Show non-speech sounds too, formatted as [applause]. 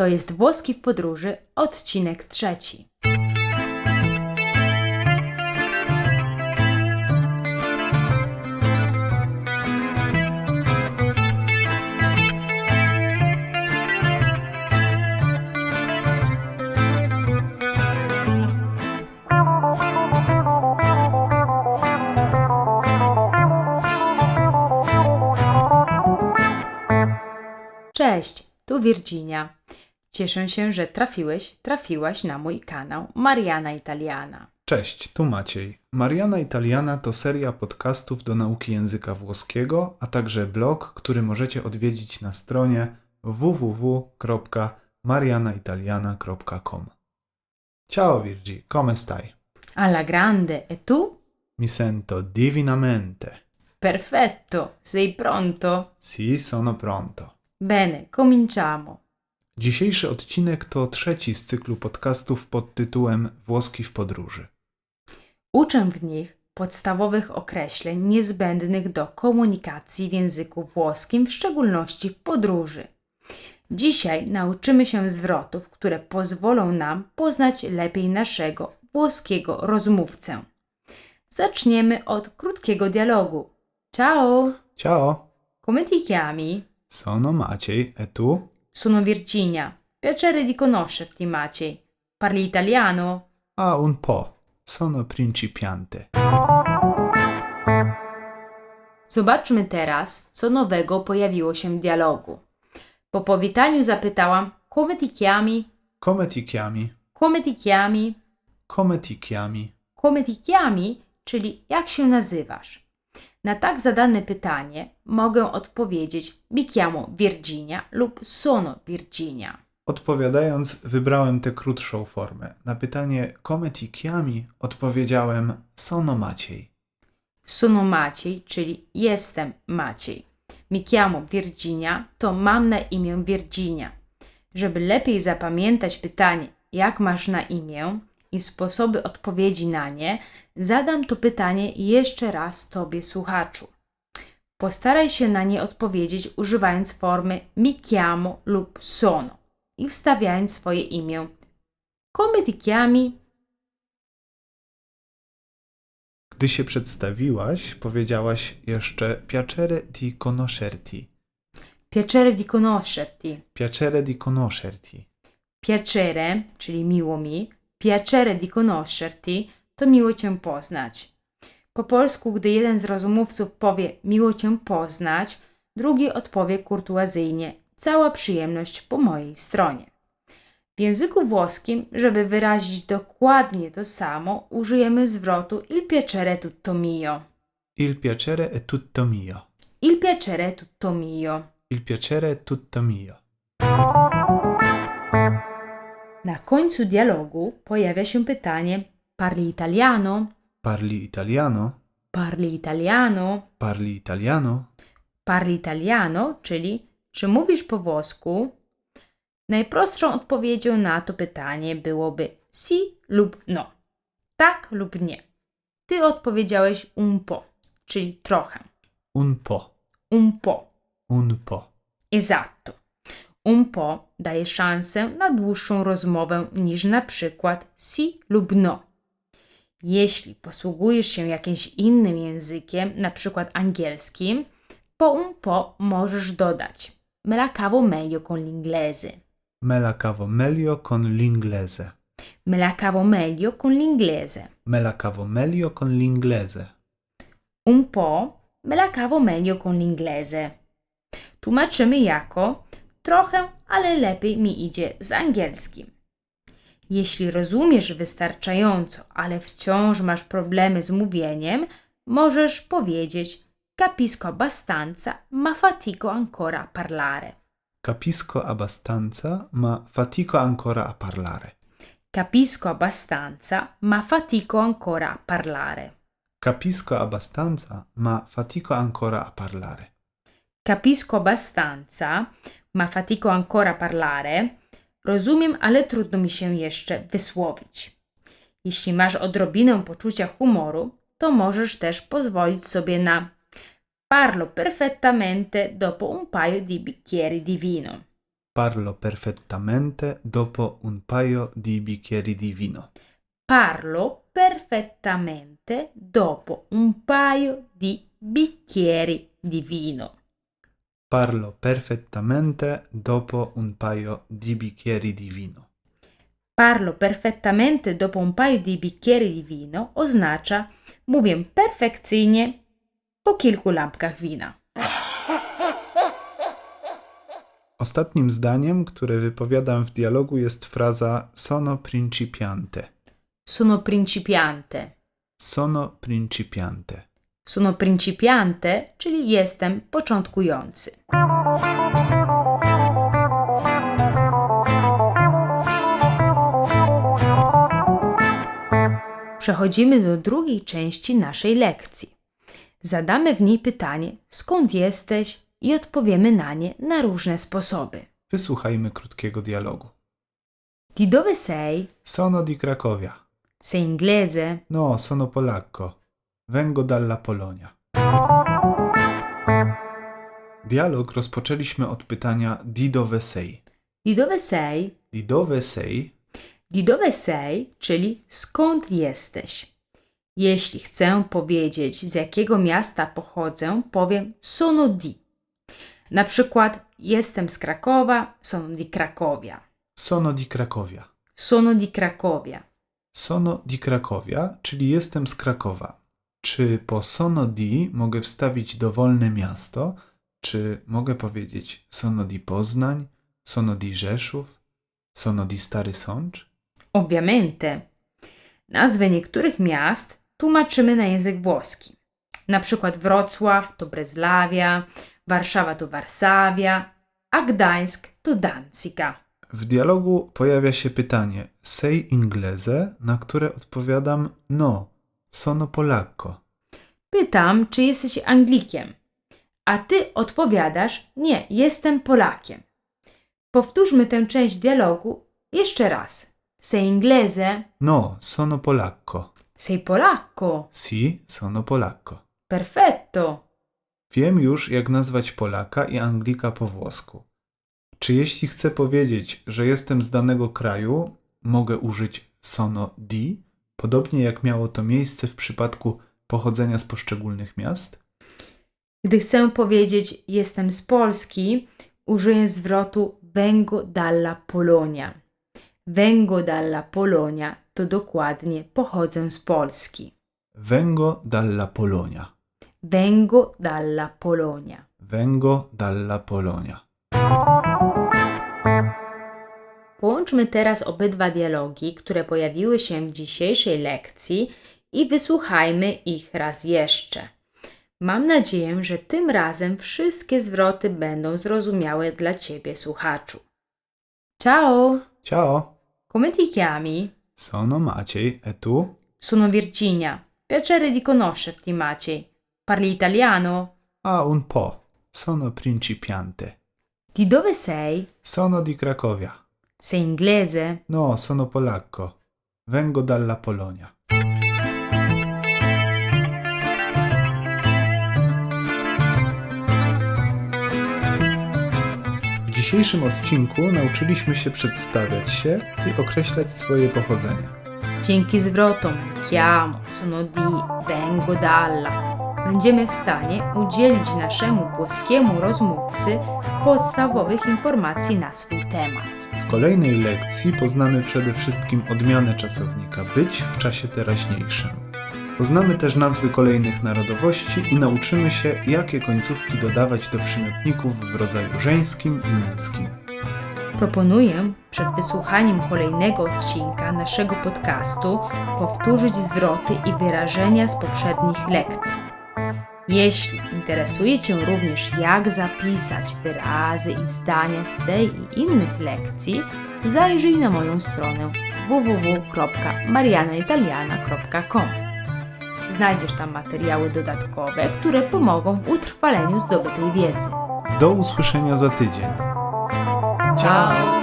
To jest Włoski w podróży, odcinek trzeci. Cześć, tu Virginia. Cieszę się, że trafiłeś, trafiłaś na mój kanał Mariana Italiana. Cześć, tu Maciej. Mariana Italiana to seria podcastów do nauki języka włoskiego, a także blog, który możecie odwiedzić na stronie www.marianaitaliana.com. Ciao Virgi, come stai? Alla grande, e tu? Mi sento divinamente. Perfetto, sei pronto? Sì, sono pronto. Bene, cominciamo. Dzisiejszy odcinek to trzeci z cyklu podcastów pod tytułem Włoski w podróży. Uczę w nich podstawowych określeń niezbędnych do komunikacji w języku włoskim, w szczególności w podróży. Dzisiaj nauczymy się zwrotów, które pozwolą nam poznać lepiej naszego włoskiego rozmówcę. Zaczniemy od krótkiego dialogu. Ciao, Ciao, come ti chiami? sono Maciej, e tu? Sono Virginia. Piacere di conoscerti, Maciej. Parli italiano? Ah, un po'. Sono principiante. Zobaczmy teraz, co nowego pojawiło się w dialogu. Po powitaniu zapytałam, come ti chiami? Come ti chiami? Come ti chiami? Come ti chiami? Come ti chiami, czyli jak się nazywasz. Na tak zadane pytanie mogę odpowiedzieć mi chiamo Virginia lub sono Virginia. Odpowiadając, wybrałem tę krótszą formę. Na pytanie come ti chiami odpowiedziałem sono Maciej. Sono Maciej, czyli jestem Maciej. Mi chiamo Virginia, to mam na imię Virginia. Żeby lepiej zapamiętać pytanie, jak masz na imię i sposoby odpowiedzi na nie, zadam to pytanie jeszcze raz Tobie, słuchaczu. Postaraj się na nie odpowiedzieć używając formy mi chiamo lub sono i wstawiając swoje imię. Come ti chiami? Gdy się przedstawiłaś, powiedziałaś jeszcze piacere di conoscerti. Piacere di conoscerti. Piacere di conoscerti. Piacere, czyli miło mi, piacere di conoscerti to miło Cię poznać. Po polsku, gdy jeden z rozmówców powie miło Cię poznać, drugi odpowie kurtuazyjnie cała przyjemność po mojej stronie. W języku włoskim, żeby wyrazić dokładnie to samo, użyjemy zwrotu il piacere tutto mio. Il piacere è tutto mio. Il piacere tutto mio. Il piacere è tutto mio. Na końcu dialogu pojawia się pytanie parli italiano? Parli italiano? Parli italiano? Parli italiano? Parli italiano, czyli czy mówisz po włosku? Najprostszą odpowiedzią na to pytanie byłoby si lub no. Tak lub nie. Ty odpowiedziałeś un po, czyli trochę. Un po. Un po. Un po. Esatto. Un po daje szansę na dłuższą rozmowę niż na przykład si lub no. Jeśli posługujesz się jakimś innym językiem, na przykład angielskim, po un po możesz dodać me la cavo meglio con l'inglese. Me la cavo meglio con l'inglese. Me la cavo meglio con l'inglese. Me la cavo meglio con l'inglese. Un po me la cavo meglio con l'inglese. Tłumaczymy jako trochę, ale lepiej mi idzie z angielskim. Jeśli rozumiesz wystarczająco, ale wciąż masz problemy z mówieniem, możesz powiedzieć capisco abbastanza, ma fatico ancora a parlare. Capisco abbastanza, ma fatico ancora a parlare. Capisco abbastanza, ma fatico ancora a parlare. Capisco abbastanza, ma fatico ancora a parlare. Capisco abbastanza, ma fatico ancora parlare. Rozumiem, ale trudno mi się jeszcze wysłowić. Jeśli masz odrobinę poczucia humoru, to możesz też pozwolić sobie na Parlo perfettamente dopo un paio di bicchieri di vino. Parlo perfettamente dopo un paio di bicchieri di vino. Parlo perfettamente dopo un paio di bicchieri di vino. Parlo perfettamente dopo un paio di bicchieri di vino. Parlo perfettamente dopo un paio di bicchieri di wino oznacza mówię perfekcyjnie po kilku lampkach wina. [laughs] Ostatnim zdaniem, które wypowiadam w dialogu jest fraza sono principiante. Sono principiante. Sono principiante. Sono principiante, czyli jestem początkujący. Przechodzimy do drugiej części naszej lekcji. Zadamy w niej pytanie, skąd jesteś, i odpowiemy na nie na różne sposoby. Wysłuchajmy krótkiego dialogu. Di dove sei? Sono di Cracovia. Sei inglese? No, sono polacco. Vengo dalla Polonia. Dialog rozpoczęliśmy od pytania di dove sei. Di dove sei? Di dove sei Di dove sei, czyli skąd jesteś. Jeśli chcę powiedzieć, z jakiego miasta pochodzę, powiem sono di. Na przykład jestem z Krakowa, sono di Krakowia. sono di Cracovia. Sono di Krakowia. Sono di Cracovia, czyli jestem z Krakowa. Czy po sono di mogę wstawić dowolne miasto? Czy mogę powiedzieć sono di Poznań, sono di Rzeszów, sono di Stary Sącz? Ovviamente. Nazwy niektórych miast tłumaczymy na język włoski. Na przykład Wrocław to Breslavia, Warszawa to Warsawia, a Gdańsk to Danzica. W dialogu pojawia się pytanie sei inglese, na które odpowiadam no, sono polacco. Pytam, czy jesteś Anglikiem, a ty odpowiadasz: Nie, jestem Polakiem. Powtórzmy tę część dialogu jeszcze raz. Sei inglese? No, sono polacco. Sei polacco? Si, sono polacco. Perfetto! Wiem już, jak nazwać Polaka i Anglika po włosku. Czy jeśli chcę powiedzieć, że jestem z danego kraju, mogę użyć sono di, podobnie jak miało to miejsce w przypadku pochodzenia z poszczególnych miast? Gdy chcę powiedzieć jestem z Polski, użyję zwrotu vengo dalla Polonia. Vengo dalla Polonia to dokładnie pochodzę z Polski. Vengo dalla Polonia. Vengo dalla Polonia. Vengo dalla Polonia. Połączmy teraz obydwa dialogi, które pojawiły się w dzisiejszej lekcji i wysłuchajmy ich raz jeszcze. Mam nadzieję, że tym razem wszystkie zwroty będą zrozumiałe dla Ciebie, słuchaczu. Ciao! Ciao, Come ti chiami? sono Maciej, e tu? Sono Virginia. Piacere di conoscerti, Maciej. Parli italiano? A un po'. Sono principiante. Di dove sei? Sono di Cracovia. Sei inglese? No, sono polacco. Vengo dalla Polonia. W dzisiejszym odcinku nauczyliśmy się przedstawiać się i określać swoje pochodzenie. Dzięki zwrotom chiamo, sono di, vengo dalla będziemy w stanie udzielić naszemu włoskiemu rozmówcy podstawowych informacji na swój temat. W kolejnej lekcji poznamy przede wszystkim odmianę czasownika być w czasie teraźniejszym. Poznamy też nazwy kolejnych narodowości i nauczymy się, jakie końcówki dodawać do przymiotników w rodzaju żeńskim i męskim. Proponuję przed wysłuchaniem kolejnego odcinka naszego podcastu powtórzyć zwroty i wyrażenia z poprzednich lekcji. Jeśli interesuje Cię również, jak zapisać wyrazy i zdania z tej i innych lekcji, zajrzyj na moją stronę www.marianaitaliana.com. Znajdziesz tam materiały dodatkowe, które pomogą w utrwaleniu zdobytej wiedzy. Do usłyszenia za tydzień. Ciao!